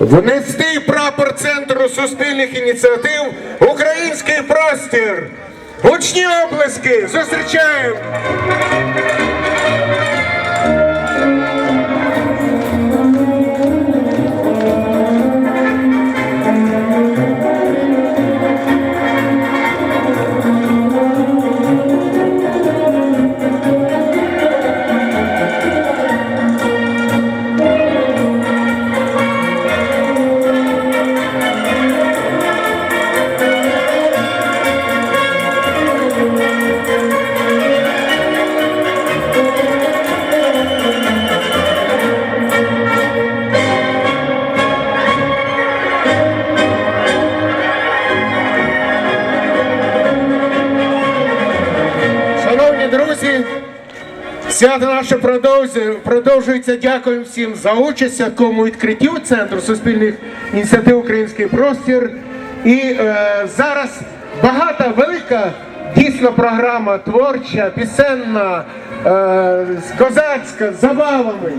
внести прапор Центру суспільних ініціатив Український простір. Гучні облески! Зустрічаємо! Друзі, свято наше продовжує- продовжується. Дякуємо всім за участь в святковому відкриттю Центру суспільних ініціатив Український простір. І е, зараз багата, велика дійсно програма творча, пісенна, е, козацька, з забавами.